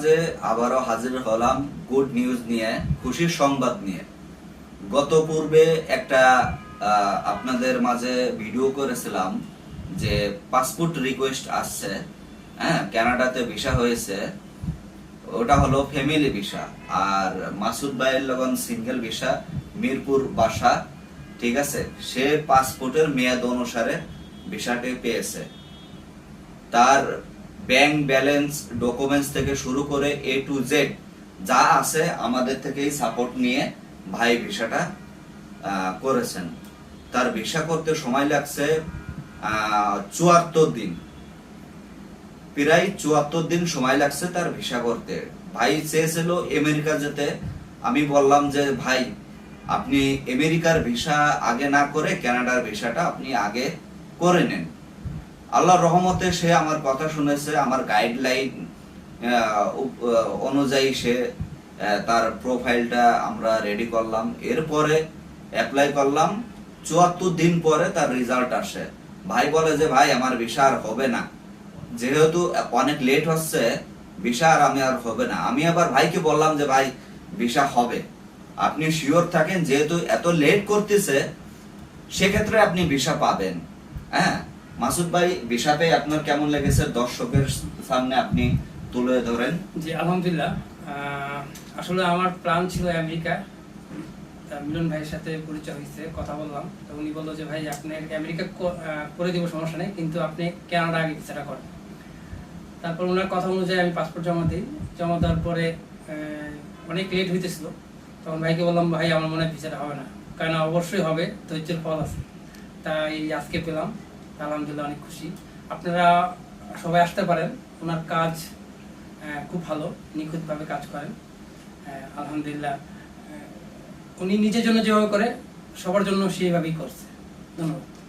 মাঝে আবারও হাজির হলাম গুড নিউজ নিয়ে, খুশির সংবাদ নিয়ে। গত পূর্বে একটা আপনাদের মাঝে ভিডিও করেছিলাম যে পাসপোর্ট রিকোয়েস্ট আসছে হ্যাঁ কানাডাতে ভিসা হয়েছে। ওটা হলো ফ্যামিলি ভিসা, আর মাসুদ ভাইয়ের লগন সিঙ্গেল ভিসা, মিরপুর বাসা, ঠিক আছে? সে পাসপোর্টের মেয়াদ অনুসারে ভিসাটি পেয়েছে। তার ব্যাংক ব্যালেন্স ডকুমেন্টস থেকে শুরু করে এ টু জেড যা আছে আমাদের থেকেই সাপোর্ট নিয়ে ভাই ভিসাটা করেছেন। তার ভিসা করতে সময় লাগছে চুয়াত্তর দিন। প্রায় চুয়াত্তর দিন সময় লাগছে তার ভিসা করতে। ভাই চেয়েছিল আমেরিকা যেতে। আমি বললাম যে, ভাই, আপনি আমেরিকার ভিসা আগে না করে কানাডার ভিসাটা আপনি আগে করে নেন। আল্লাহর রহমতে সে আমার কথা শুনেছে, আমার গাইডলাইন অনুযায়ী সে তার প্রোফাইলটা আমরা রেডি করলাম। এরপরে অ্যাপ্লাই করলাম। চুয়াত্তর দিন পরে তার রেজাল্ট আসে। ভাই বলে যে, ভাই, আমার ভিসা আর হবে না। যেহেতু অনেক লেট হচ্ছে ভিসা আর আমি আর হবে না। আমি আবার ভাইকে বললাম যে, ভাই ভিসা হবে। আপনি শিওর থাকেন, যেহেতু এত লেট করতেছে, সেক্ষেত্রে আপনি ভিসা পাবেন। হ্যাঁ? মাসুদ ভাই পেয়ে আপনার কেমন লেগেছে? দর্শকের সামনে আপনি তুলে ধরেন। জি, আলহামদুলিল্লাহ। আসলে আমার প্ল্যান ছিল আমেরিকা। মিলন ভাইয়ের সাথে পরিচয় হয়েছে, কথা বললাম। তো উনি বলল যে, ভাই, আপনি আমেরিকা করে দিব, সমস্যা নেই, কিন্তু আপনি কানাডা আগে ভিসাটা করেন। তারপর ওনার কথা অনুযায়ী আমি পাসপোর্ট জমা দিই। জমা দেওয়ার পরে অনেক লেট হইতেছিল। তখন ভাইকে বললাম, ভাই, আমার মনে হয় ভিসাটা হবে না। কারণ অবশ্যই হবে, ধৈর্যের ফল আছে। তাই আজকে পেলাম। আলহামদুলিল্লাহ অনেক খুশি। আপনারা সবাই আসতে পারেন, ওনার কাজ খুব ভালো, নিখুঁতভাবে কাজ করেন। আলহামদুলিল্লাহ উনি নিজের জন্য যেভাবে করে, সবার জন্য সেইভাবেই করছে। ধন্যবাদ।